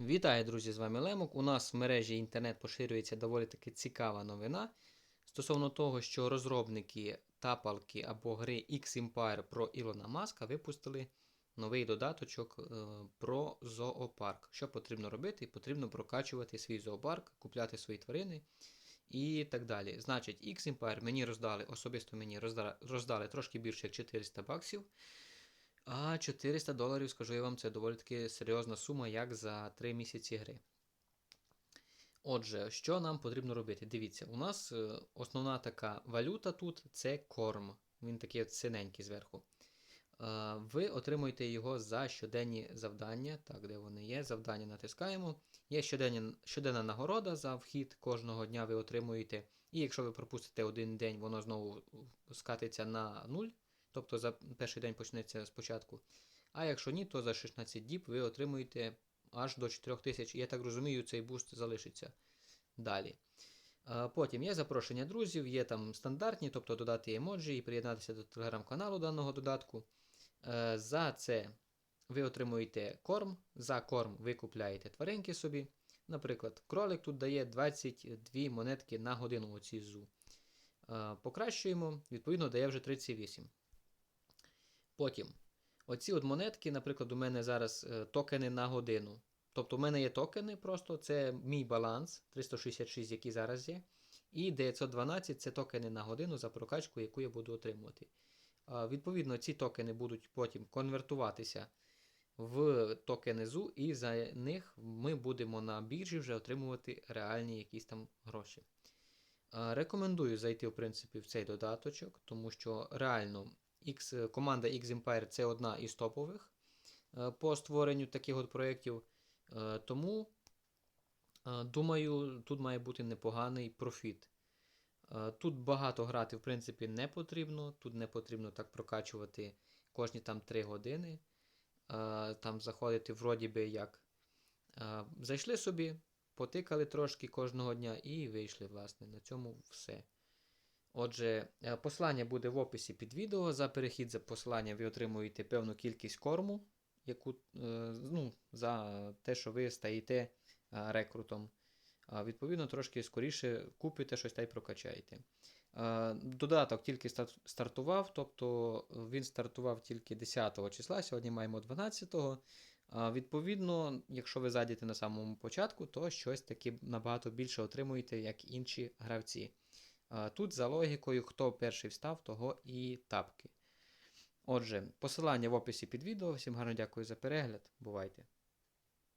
Вітаю, друзі! З вами Лемок. У нас в мережі інтернет поширюється доволі таки цікава новина стосовно того, що розробники тапалки або гри X-Empire про Ілона Маска випустили новий додаточок е, про зоопарк. Що потрібно робити? Потрібно прокачувати свій зоопарк, купляти свої тварини і так далі. Значить, X-Empire мені роздали, особисто мені роздали, роздали трошки більше як 400 баксів. А 400 доларів, скажу я вам, це доволі таки серйозна сума, як за 3 місяці гри. Отже, що нам потрібно робити? Дивіться, у нас е, основна така валюта тут це корм. Він такий синенький зверху. Е, Ви отримуєте його за щоденні завдання. Так, де вони є? Завдання натискаємо. Є щоденні, щоденна нагорода за вхід кожного дня ви отримуєте. І якщо ви пропустите один день, воно знову скатиться на 0. Тобто за перший день почнеться спочатку. А якщо ні, то за 16 діб ви отримуєте аж до 4000. Я так розумію, цей буст залишиться далі. Потім є запрошення друзів, є там стандартні, тобто додати емоджі і приєднатися до телеграм-каналу даного додатку. Е, За це ви отримуєте корм, за корм ви купляєте тваринки собі. Наприклад, кролик тут дає 22 монетки на годину оці зу. Е, Покращуємо, відповідно, дає вже 38. Потім, оці от монетки, наприклад, у мене зараз е, токени на годину. Тобто, у мене є токени, просто це мій баланс 366, який зараз є. І 912 це токени на годину за прокачку, яку я буду отримувати. Відповідно, ці токени будуть потім конвертуватися в токени ЗУ, і за них ми будемо на біржі вже отримувати реальні якісь там гроші. Рекомендую зайти, в принципі, в цей додаточок, тому що реально X, команда X-Empire це одна із топових е, по створенню таких от проєктів. Е, Тому, е, думаю, тут має бути непоганий профіт. Тут багато грати, в принципі, не потрібно. Тут не потрібно так прокачувати кожні там 3 години. Там заходити вроді би як. Зайшли собі, потикали трошки кожного дня і вийшли, власне. На цьому все. Отже, е, посилання буде в описі під відео. За перехід за посилання ви отримуєте певну кількість корму, яку, е, ну, за те, що ви стаєте е, рекрутом. Відповідно, трошки скоріше купите щось та й прокачаєте. Додаток тільки стартував, тобто він стартував тільки 10 числа, сьогодні маємо 12-го. Відповідно, якщо ви зайдете на самому початку, то щось таки набагато більше отримуєте, як інші гравці. Тут за логікою, хто перший встав, того і тапки. Отже, посилання в описі під відео. Всім гарно дякую за перегляд. Бувайте!